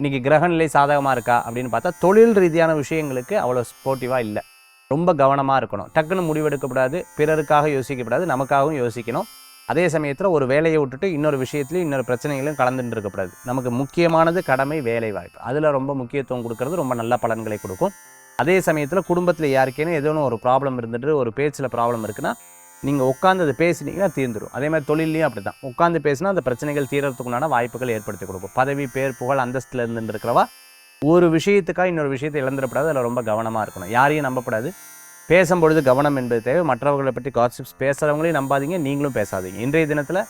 இன்னைக்கு கிரகநிலை சாதகமாக இருக்கா அப்படின்னு பார்த்தா தொழில் ரீதியான விஷயங்களுக்கு அவ்வளோ ஸ்போர்ட்டிவாக இல்லை. ரொம்ப கவனமாக இருக்கணும். டக்குன்னு முடிவெடுக்கக்கூடாது பிறருக்காக யோசிக்கக்கூடாது நமக்காகவும் யோசிக்கணும். அதே சமயத்தில் ஒரு வேலையை விட்டுட்டு இன்னொரு விஷயத்துலையும் இன்னொரு பிரச்சனைகளையும் கலந்துட்டு இருக்கக்கூடாது. நமக்கு முக்கியமானது கடமை வேலை வாய்ப்பு அதில் ரொம்ப முக்கியத்துவம் கொடுக்கறது ரொம்ப நல்ல பலன்களை கொடுக்கும். அதே சமயத்தில் குடும்பத்தில் யாருக்கேனும் ஏதோ ஒரு ப்ராப்ளம் இருந்துட்டு ஒரு பேச்சில் ப்ராப்ளம் இருக்குன்னா நீங்கள் உட்காந்து அதை பேசினீங்கன்னா தீர்ந்துடும் அதே மாதிரி தொழிலையும் அப்படி தான் உட்காந்து பேசினா அந்த பிரச்சனைகள் தீரத்துக்குண்டான வாய்ப்புகள் ஏற்படுத்தி கொடுக்கும். பதவி பேர் புகழ் அந்தஸ்தில் இருந்து இருக்கிறவா ஒரு விஷயத்துக்காக இன்னொரு விஷயத்தை இழந்துடப்படாது. அதில் ரொம்ப கவனமாக இருக்கணும். யாரையும் நம்பப்படாது. பேசும்பொழுது கவனம் என்பது தேவை. மற்றவர்களை பற்றி காட்சிப்ஸ் பேசுகிறவங்களையும் நம்பாதீங்க. நீங்களும் பேசாதீங்க. இன்றைய தினத்தில்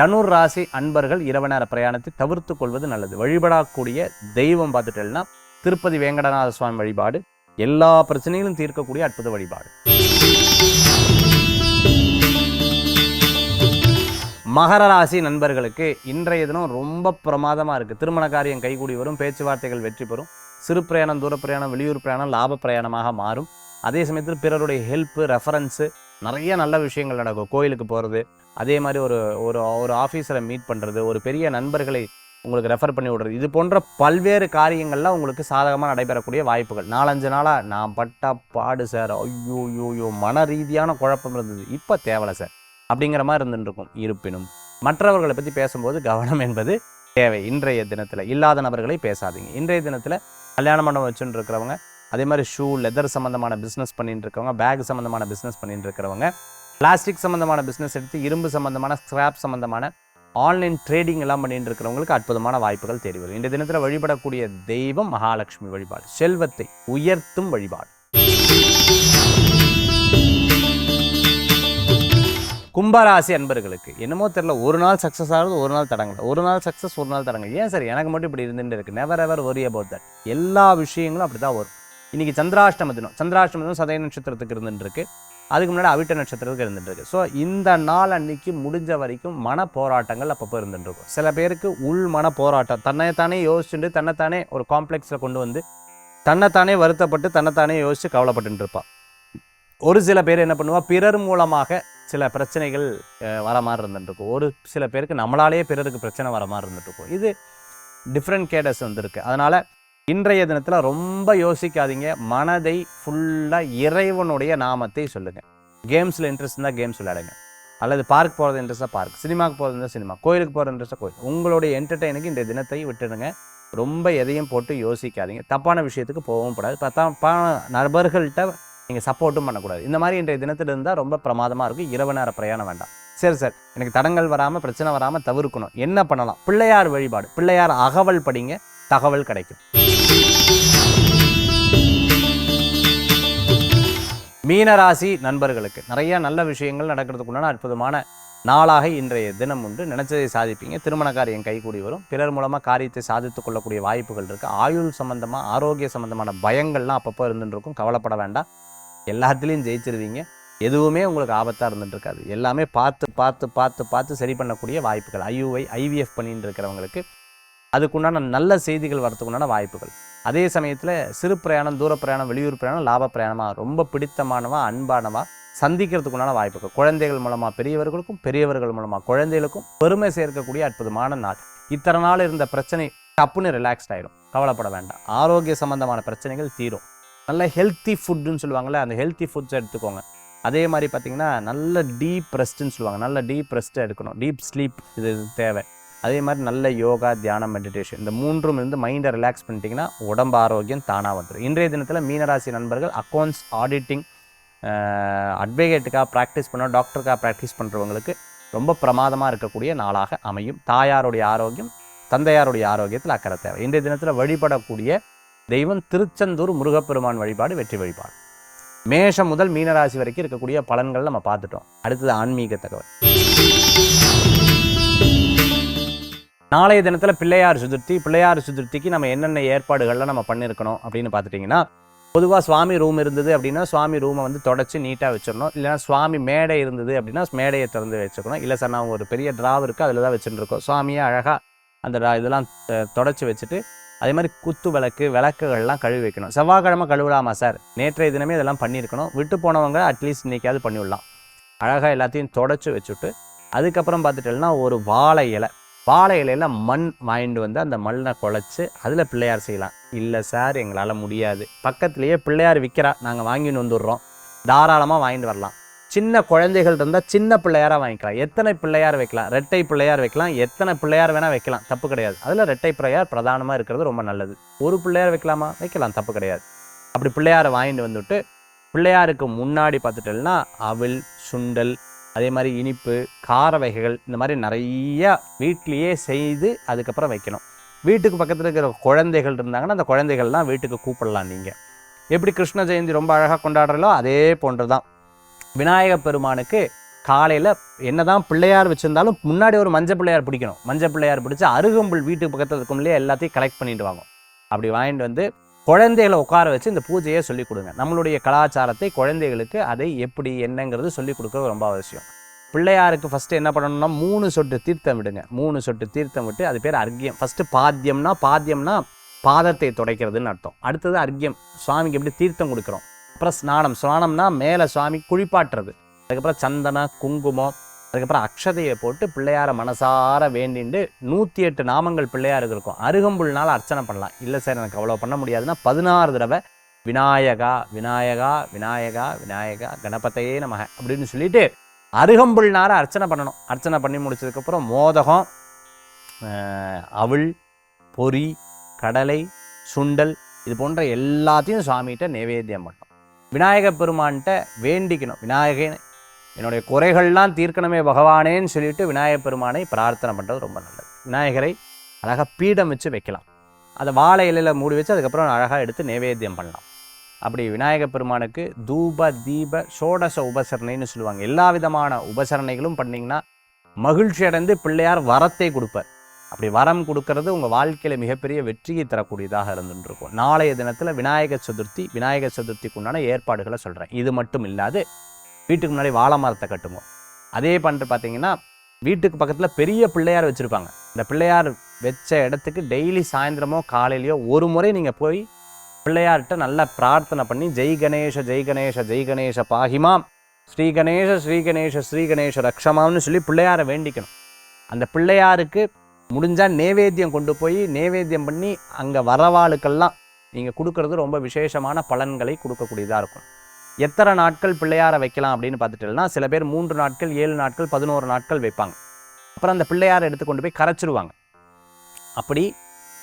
தனுர் ராசி அன்பர்கள் இரவு நேர பிரயாணத்தை தவிர்த்து கொள்வது நல்லது. வழிபடக்கூடிய தெய்வம் பார்த்துட்டேன்னா திருப்பதி வேங்கடநாத சுவாமி வழிபாடு எல்லா பிரச்சனைகளும் தீர்க்கக்கூடிய அற்புத வழிபாடு. மகர ராசி நண்பர்களுக்கு இன்றைய தினம் ரொம்ப பிரமாதமாக இருக்குது திருமண காரியம் கைகூடி வரும் பேச்சுவார்த்தைகள் வெற்றி பெறும். சிறு பிரயாணம் தூர பிரயாணம் வெளியூர் பிரயாணம் லாப பிரயாணமாக மாறும். அதே சமயத்தில் பிறருடைய ஹெல்ப்பு ரெஃபரன்ஸு நிறைய நல்ல விஷயங்கள் நடக்கும். கோயிலுக்கு போகிறது அதே மாதிரி ஒரு ஒரு ஒரு ஆஃபீஸரை மீட் பண்ணுறது ஒரு பெரிய நண்பர்களை உங்களுக்கு ரெஃபர் பண்ணி விடுறது. இது போன்ற பல்வேறு காரியங்கள்லாம் உங்களுக்கு சாதகமாக நடைபெறக்கூடிய வாய்ப்புகள். நாலஞ்சு நாளாக நான் பட்டா பாடு சார் ஐயோ ஐயோ ஐயோ மன ரீதியான குழப்பம் இருந்தது. இப்போ தேவலை சார் அப்படிங்கிற மாதிரி இருந்துருக்கும் இருப்பினும் மற்றவர்களை பற்றி பேசும்போது கவனம் என்பது தேவை. இன்றைய தினத்தில் இல்லாத நபர்களை பேசாதீங்க. இன்றைய தினத்தில் கல்யாண மண்டபம் வச்சுட்டு இருக்கிறவங்க அதே மாதிரி ஷூ லெதர் சம்மந்தமான பிஸ்னஸ் பண்ணிட்டு இருக்கவங்க பேக் சம்மந்தமான பிஸ்னஸ் பண்ணிட்டு இருக்கிறவங்க பிளாஸ்டிக் சம்மந்தமான பிஸ்னஸ் எடுத்து இரும்பு சம்மந்தமான ஸ்கிராப் சம்மந்தமான ஆன்லைன் ட்ரேடிங் எல்லாம் பண்ணிட்டு இருக்கிறவங்களுக்கு அற்புதமான வாய்ப்புகள் தேடி வரும். இந்த தினத்தில் வழிபடக்கூடிய தெய்வம் மகாலட்சுமி வழிபாடு. செல்வத்தை உயர்த்தும் வழிபாடு. கும்பராசி அன்பர்களுக்கு என்னமோ தெரியல ஒரு நாள் சக்ஸஸ் ஆகுது ஒரு நாள் தடங்கல. ஒரு நாள் சக்ஸஸ் ஒரு நாள் தடங்கல். ஏன் சார்? எனக்கு மட்டும் இப்படி இருந்துட்டு இருக்கு. Never ever worry about that எல்லா விஷயங்களும் அப்படி தான் வரும். இன்னைக்கு சந்திராஷ்டம தினம். சந்திராஷ்டம தினம் சதய நட்சத்திரத்துக்கு இருந்துட்டு இருக்கு. அதுக்கு முன்னாடி அவிட்ட நட்சத்திரத்துக்கு இருந்துட்டு இருக்கு. ஸோ இந்த நாள் அன்னைக்கு முடிஞ்ச வரைக்கும் மன போராட்டங்கள் அப்பப்போ இருந்துட்டு இருக்கும். சில பேருக்கு உள் மன போராட்டம். தன்னைத்தானே யோசிச்சுட்டு தன்னைத்தானே ஒரு காம்ப்ளெக்ஸில் கொண்டு வந்து தன்னைத்தானே வருத்தப்பட்டு தன்னைத்தானே யோசித்து கவலைப்பட்டு இருப்பாள் ஒரு சில பேர் என்ன பண்ணுவா? பிறர் மூலமாக சில பிரச்சனைகள் வர மாதிரி இருந்துட்டுருக்கும். ஒரு சில பேருக்கு நம்மளாலேயே பிறருக்கு பிரச்சனை வர மாதிரி இருந்துட்டுருக்கும். இது டிஃப்ரெண்ட் கேடஸ் வந்துருக்கு. அதனால் இன்றைய தினத்தில் ரொம்ப யோசிக்காதீங்க. மனதை ஃபுல்லாக இறைவனுடைய நாமத்தை சொல்லுங்கள் கேம்ஸில் இன்ட்ரெஸ்ட் இருந்தால் கேம்ஸ் விளையாடுங்க. அல்லது பார்க் போகிறது இன்ட்ரெஸ்ட்டாக பார்க் சினிமாவுக்கு போகிறது இருந்தால் சினிமா கோயிலுக்கு போகிறது இன்ட்ரெஸ்ட்டாக கோயில். உங்களுடைய என்டர்டெயினுக்கு இந்த தினத்தை விட்டுடுங்க. ரொம்ப எதையும் போட்டு யோசிக்காதீங்க. தப்பான விஷயத்துக்கு போகவும் கூடாது. தப்பான நபர்கள்ட்ட நீங்கள் சப்போர்ட்டும் பண்ணக்கூடாது. இந்த மாதிரி இன்றைய தினத்தில் இருந்தால் ரொம்ப பிரமாதமாக இருக்கும். இரவு நேர பிரயாணம் வேண்டாம். சரி சார். எனக்கு தடங்கள் வராமல் பிரச்சனை வராமல் தவிர்க்கணும். என்ன பண்ணலாம்? பிள்ளையார் வழிபாடு. பிள்ளையார் அகவல் படிங்க. தகவல் கிடைக்கும். மீனராசி நண்பர்களுக்கு நிறைய நல்ல விஷயங்கள் நடக்கிறதுக்குண்டான அற்புதமான நாளாக இன்றைய தினம் உண்டு. நினைச்சதை சாதிப்பீங்க. திருமண காரியம் கைகூடி வரும். பிறர் மூலமாக காரியத்தை சாதித்து கொள்ளக்கூடிய வாய்ப்புகள் இருக்குது ஆயுள் சம்பந்தமாக ஆரோக்கிய சம்பந்தமான பயங்கள்லாம் அப்பப்போ இருந்துருக்கும் கவலைப்பட வேண்டாம். எல்லாத்துலேயும் ஜெயிச்சிருவீங்க. எதுவுமே உங்களுக்கு ஆபத்தாக இருந்துட்டு இருக்காது. எல்லாமே பார்த்து பார்த்து பார்த்து பார்த்து சரி பண்ணக்கூடிய வாய்ப்புகள். ஐயூஐ ஐவிஎஃப் பண்ணிட்டு இருக்கிறவங்களுக்கு அதுக்குண்டான நல்ல செய்திகள் வரதுக்குண்டான வாய்ப்புகள். அதே சமயத்தில் சிறு பிரயாணம் தூர பிரயாணம் வெளியூர் பிரயாணம் லாப பிரயாணமாக ரொம்ப பிடித்தமானவா அன்பானவா சந்திக்கிறதுக்குண்டான வாய்ப்புகள். குழந்தைகள் மூலமாக பெரியவர்களுக்கும் பெரியவர்கள் மூலமாக குழந்தைகளுக்கும் பெருமை சேர்க்கக்கூடிய அற்புதமான நாள். இத்தனை நாள் இருந்த பிரச்சனை டப்புன்னு ரிலாக்ஸ்ட் ஆகிடும் கவலைப்பட வேண்டாம். ஆரோக்கிய சம்பந்தமான பிரச்சனைகள் தீரும். நல்ல ஹெல்த்தி ஃபுட்டுன்னு சொல்லுவாங்கள்ல அந்த ஹெல்த்தி ஃபுட்ஸ் எடுத்துக்கோங்க. அதே மாதிரி பார்த்தீங்கன்னா நல்ல டீப் ரெஸ்ட்டுன்னு சொல்லுவாங்க. நல்ல டீப் ரெஸ்ட் எடுக்கணும். டீப் ஸ்லீப் இது தேவை. அதே மாதிரி நல்ல யோகா தியானம் மெடிடேஷன் இந்த மூன்றும் இருந்து மைண்டை ரிலாக்ஸ் பண்ணிட்டீங்கன்னா உடம்பு ஆரோக்கியம் தானாக வந்துடும் இன்றைய தினத்தில் மீனராசி நண்பர்கள் அக்கௌண்ட்ஸ் ஆடிட்டிங் அட்வொகேட்டுக்காக ப்ராக்டிஸ் பண்ண டாக்டருக்காக ப்ராக்டிஸ் பண்ணுறவங்களுக்கு ரொம்ப பிரமாதமாக இருக்கக்கூடிய நாளாக அமையும். தாயாருடைய ஆரோக்கியம் தந்தையாருடைய ஆரோக்கியத்தில் அக்கறை தேவை. இன்றைய தினத்தில் வழிபடக்கூடிய தெய்வம் திருச்செந்தூர் முருகப்பெருமான் வழிபாடு வெற்றி வழிபாடு. மேஷம் முதல் மீனராசி வரைக்கும் இருக்கக்கூடிய பலன்கள் நம்ம பார்த்துட்டோம். அடுத்தது ஆன்மீக தகவல். நாளைய தினத்தில் பிள்ளையார் சுதிர்த்தி பிள்ளையார் சுதிர்த்திக்கு நம்ம என்னென்ன ஏற்பாடுகள்லாம் நம்ம பண்ணியிருக்கணும் அப்படின்னு பார்த்துட்டிங்கன்னா பொதுவாக சுவாமி ரூம் இருந்தது அப்படின்னா சுவாமி ரூமை வந்து தொடச்சி நீட்டாக வச்சிடணும். இல்லைனா சுவாமி மேடை இருந்தது அப்படின்னா மேடையை திறந்து வச்சுக்கணும். இல்லை சார் நான் ஒரு பெரிய ட்ராவ் இருக்குது அதில் தான் வச்சுட்டு இருக்கோம் சுவாமியை அழகாக அந்த இதெல்லாம் தொடச்சி வச்சுட்டு அதே மாதிரி குத்து விளக்கு விளக்குகள்லாம் கழுவி வைக்கணும். செவ்வாய்க்கிழமை கழுவலாமா சார்? நேற்றைய தினமே இதெல்லாம் பண்ணியிருக்கணும். விட்டு போனவங்க அட்லீஸ்ட் இன்றைக்காவது பண்ணிவிடலாம் அழகாக எல்லாத்தையும் தொடச்சி வச்சுட்டு அதுக்கப்புறம் பார்த்துட்டோம்னா ஒரு வாழை இலை. வாழை இலையில மண் வாங்கிட்டு வந்து அந்த மண்ணை குழச்சி அதில் பிள்ளையார் செய்யலாம். இல்லை சார் எங்களால் முடியாது. பக்கத்துலேயே பிள்ளையார் விற்கிறா நாங்கள் வாங்கிட்டு வந்துடுறோம். தாராளமாக வாங்கிட்டு வரலாம். சின்ன குழந்தைகள் இருந்தால் சின்ன பிள்ளையாராக வாங்கிக்கலாம். எத்தனை பிள்ளையார் வைக்கலாம்? ரெட்டை பிள்ளையார் வைக்கலாம். எத்தனை பிள்ளையார் வேணால் வைக்கலாம். தப்பு கிடையாது. அதில் ரெட்டை பிள்ளையார் பிரதானமாக இருக்கிறது ரொம்ப நல்லது. ஒரு பிள்ளையார் வைக்கலாமா? வைக்கலாம். தப்பு கிடையாது. அப்படி பிள்ளையாரை வாங்கிட்டு வந்துட்டு பிள்ளையாருக்கு முன்னாடி பார்த்துட்டோம்னா அவிழ் சுண்டல் அதே மாதிரி இனிப்பு கார வகைகள் இந்த மாதிரி நிறைய வீட்லேயே செய்து அதுக்கப்புறம் வைக்கணும். வீட்டுக்கு பக்கத்தில் இருக்கிற குழந்தைகள் இருந்தாங்கன்னா அந்த குழந்தைகள்லாம் வீட்டுக்கு கூப்பிடலாம் நீங்கள் எப்படி கிருஷ்ண ஜெயந்தி ரொம்ப அழகாக கொண்டாடுறீங்களோ அதே போன்று தான் விநாயக பெருமானுக்கு காலையில் என்னதான் பிள்ளையார் வச்சுருந்தாலும் முன்னாடி ஒரு மஞ்சள் பிள்ளையார் பிடிக்கணும். மஞ்சள் பிள்ளையார் பிடிச்சி அருகம்புல் வீட்டுக்கு பக்கத்தில் இருக்கும்லையே எல்லாத்தையும் கலெக்ட் பண்ணிட்டு வாங்க. அப்படி வாங்கிட்டு வந்து குழந்தைகளை உட்கார வச்சு இந்த பூஜையை சொல்லிக் கொடுங்க. நம்மளுடைய கலாச்சாரத்தை குழந்தைகளுக்கு அதை எப்படி என்னங்கிறது சொல்லிக் கொடுக்கறது ரொம்ப அவசியம். பிள்ளையாருக்கு ஃபஸ்ட்டு என்ன பண்ணணும்னா மூணு சொட்டு தீர்த்தம் விடுங்க. மூணு சொட்டு தீர்த்தம் விட்டு அது பேர் அர்க்கியம். ஃபஸ்ட்டு பாத்தியம்னா பாத்தியம்னா பாதத்தை துடைக்கிறதுன்னு அர்த்தம். அடுத்தது அர்க்கியம். சுவாமிக்கு எப்படி தீர்த்தம் கொடுக்குறோம்? அப்புறம் ஸ்நானம். ஸ்நானம்னா மேலே சுவாமி குளிப்பாட்டுறது. அதுக்கப்புறம் சந்தனம் குங்குமம் அதுக்கப்புறம் அக்ஷதையை போட்டு பிள்ளையாரை மனசார வேண்டிண்டு நூற்றி எட்டு நாமங்கள் பிள்ளையாருக்கு இருக்கும். அருகம்புல்னால அர்ச்சனை பண்ணலாம். இல்லை சார் எனக்கு அவ்வளோ பண்ண முடியாதுன்னா பதினாறு தடவை விநாயகா விநாயகா விநாயகா விநாயகா கணபதையே நமக அப்படின்னு சொல்லிட்டு அருகம்புல்னார அர்ச்சனை பண்ணணும். அர்ச்சனை பண்ணி முடிச்சதுக்கப்புறம் மோதகம் அஹ், அவிழ் கடலை சுண்டல் இது போன்ற எல்லாத்தையும் சுவாமிகிட்ட நைவேத்தியம் பண்ணணும். விநாயக பெருமான்கிட்ட வேண்டிக்கணும். விநாயகன் என்னுடைய குறைகள்லாம் தீர்க்கணுமே பகவானேன்னு சொல்லிட்டு விநாயக பெருமானை பிரார்த்தனை பண்ணுறது ரொம்ப நல்லது. விநாயகரை அழகாக பீடம் வச்சு வைக்கலாம். அதை வாழை இலையில் மூடி வச்சு அதுக்கப்புறம் அழகாக எடுத்து நைவேத்தியம் பண்ணலாம். அப்படி விநாயகப் பெருமானுக்கு தூப தீப சோடச உபசரணைன்னு சொல்லுவாங்க. எல்லா விதமான உபசரணைகளும் பண்ணிங்கன்னா மகிழ்ச்சி அடைந்து பிள்ளையார் வரத்தை கொடுப்பார். அப்படி வரம் கொடுக்கறது உங்கள் வாழ்க்கையில் மிகப்பெரிய வெற்றியை தரக்கூடியதாக இருந்துருக்கும் நாளைய தினத்தில் விநாயகர் சதுர்த்தி விநாயகர் சதுர்த்திக்கு உண்டான ஏற்பாடுகளை சொல்கிறேன் இது மட்டும் இல்லாது வீட்டுக்கு முன்னாடி வாழை மரத்தை கட்டுங்க. அதே பண்ணிட்டு பார்த்தீங்கன்னா வீட்டுக்கு பக்கத்தில் பெரிய பிள்ளையார் வச்சுருப்பாங்க. இந்த பிள்ளையார் வச்ச இடத்துக்கு டெய்லி சாயந்தரமோ காலையிலையோ ஒரு முறை நீங்கள் போய் பிள்ளையார்கிட்ட நல்லா பிரார்த்தனை பண்ணி ஜெய் கணேஷ ஜெய் கணேஷ ஜெய் கணேஷ பாகிமாம் ஸ்ரீ கணேஷ ஸ்ரீ கணேஷ ஸ்ரீ கணேஷ ரக்ஷமாம்னு சொல்லி பிள்ளையாரை வேண்டிக்கணும். அந்த பிள்ளையாருக்கு முடிஞ்சால் நேவேத்தியம் கொண்டு போய் நேவேத்தியம் பண்ணி அங்கே வரவாளுக்கெல்லாம் நீங்கள் கொடுக்கறது ரொம்ப விசேஷமான பலன்களை கொடுக்கக்கூடியதாக இருக்கும். எத்தனை நாட்கள் பிள்ளையாரை வைக்கலாம் அப்படின்னு பார்த்துட்டேன்னா சில பேர் மூன்று நாட்கள் ஏழு நாட்கள் பதினோரு நாட்கள் வைப்பாங்க. அப்புறம் அந்த பிள்ளையாரை எடுத்து கொண்டு போய் கரைச்சிருவாங்க. அப்படி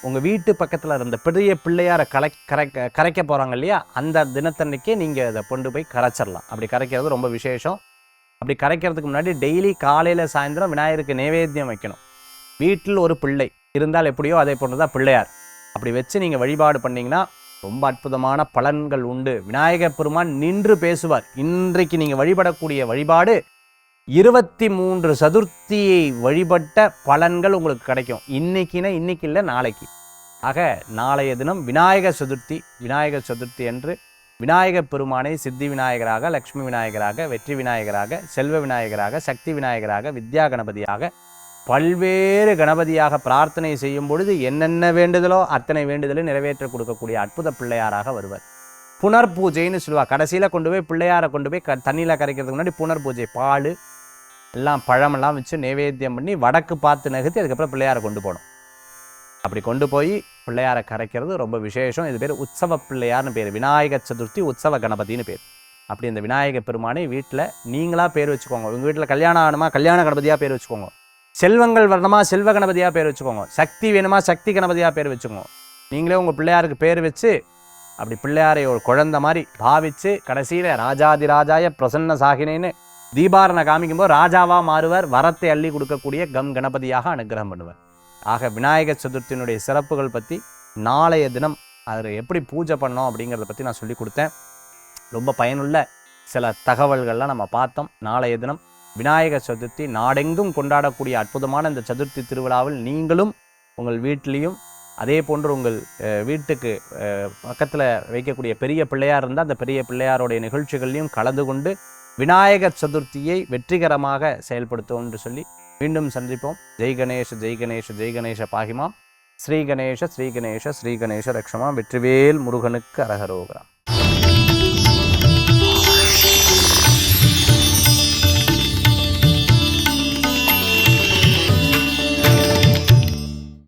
உங்கள் வீட்டு பக்கத்தில் இருந்த பெரிய பிள்ளையாரை கலை கரைக்க கரைக்க போகிறாங்க இல்லையா? அந்த தினத்தன்னைக்கே நீங்கள் அதை கொண்டு போய் கரைச்சிடலாம் அப்படி கரைக்கிறது ரொம்ப விசேஷம். அப்படி கரைக்கிறதுக்கு முன்னாடி டெய்லி காலையில் சாயந்தரம் விநாயகருக்கு நைவேத்தியம் வைக்கணும். வீட்டில் ஒரு பிள்ளை இருந்தால் எப்படியோ அதே போன்று தான் பிள்ளையார். அப்படி வச்சு நீங்கள் வழிபாடு பண்ணிங்கன்னா ரொம்ப அற்புதமான பலன்கள் உண்டு. விநாயகர் பெருமான் நின்று பேசுவார். இன்றைக்கு நீங்கள் வழிபடக்கூடிய வழிபாடு இருபத்தி மூன்று சதுர்த்தியை வழிபட்ட பலன்கள் உங்களுக்கு கிடைக்கும். இன்னைக்குன்னா இன்னைக்கு இல்லை நாளைக்கு. ஆக நாளைய தினம் விநாயகர் சதுர்த்தி விநாயகர் சதுர்த்தி என்று விநாயகர் பெருமானை சித்தி விநாயகராக லக்ஷ்மி விநாயகராக வெற்றி விநாயகராக செல்வ விநாயகராக சக்தி விநாயகராக வித்யா கணபதியாக பல்வேறு கணபதியாக பிரார்த்தனை செய்யும் பொழுது என்னென்ன வேண்டுதலோ அத்தனை வேண்டுதலை நிறைவேற்ற கொடுக்கக்கூடிய அற்புத பிள்ளையாராக வருவார். புனர் பூஜைன்னு சொல்லுவா. கடைசியில் கொண்டு போய் பிள்ளையாரை கொண்டு போய் க தண்ணியில் கரைக்கிறதுக்கு முன்னாடி புனர் பூஜை பால் எல்லாம் பழமெல்லாம் வச்சு நைவேத்தியம் பண்ணி வடக்கு பார்த்து நகர்த்தி அதுக்கப்புறம் பிள்ளையாரை கொண்டு போகணும். அப்படி கொண்டு போய் பிள்ளையாரை கரைக்கிறது ரொம்ப விசேஷம். இது பேர் உற்சவ பிள்ளையார்னு பேர். விநாயகர் சதுர்த்தி உற்சவ கணபதினு பேர். அப்படி இந்த விநாயக பெருமானை வீட்டில் நீங்களாக பேர் வச்சுக்கோங்க. உங்கள் வீட்டில் கல்யாணம் ஆகணுமா? கல்யாண கணபதியாக பேர் வச்சுக்கோங்க. செல்வங்கள் வரணுமா? செல்வ கணபதியாக பேர் வச்சுக்கோங்க. சக்தி வேணுமா? சக்தி கணபதியாக பேர் வச்சுக்கோங்க. நீங்களே உங்கள் பிள்ளையாருக்கு பேர் வச்சு அப்படி பிள்ளையாரை ஒரு குழந்தை மாதிரி பாவிச்சு கடைசியில் ராஜாதிராஜாய பிரசன்ன சாகினேன்னு தீபாரனை காமிக்கும்போது ராஜாவாக மாறுவர் வரத்தை அள்ளி கொடுக்கக்கூடிய கம் கணபதியாக அனுகிரகம் பண்ணுவார். ஆக விநாயகர் சதுர்த்தியினுடைய சிறப்புகள் பற்றி நாளைய தினம் அதில் எப்படி பூஜை பண்ணோம் அப்படிங்கிறத பற்றி நான் சொல்லி கொடுத்தேன். ரொம்ப பயனுள்ள சில தகவல்கள்லாம் நம்ம பார்த்தோம். நாளைய தினம் விநாயகர் சதுர்த்தி நாடெங்கும் கொண்டாடக்கூடிய அற்புதமான இந்த சதுர்த்தி திருவிழாவில் நீங்களும் உங்கள் வீட்டிலையும் அதே போன்று உங்கள் வீட்டுக்கு பக்கத்தில் வைக்கக்கூடிய பெரிய பிள்ளையார் இருந்தால் அந்த பெரிய பிள்ளையாருடைய நிகழ்ச்சிகள்லையும் கலந்து கொண்டு விநாயகர் சதுர்த்தியை வெற்றிகரமாக செயல்படுத்துவோம் என்று சொல்லி மீண்டும் சந்திப்போம். ஜெய் கணேஷ் ஜெய் கணேஷ் ஜெய் கணேஷ பாகிமாம் ஸ்ரீ கணேஷ ஸ்ரீ கணேஷ ஸ்ரீ கணேஷ ரக்ஷமா. வெற்றிவேல் முருகனுக்கு அரகரோகரம்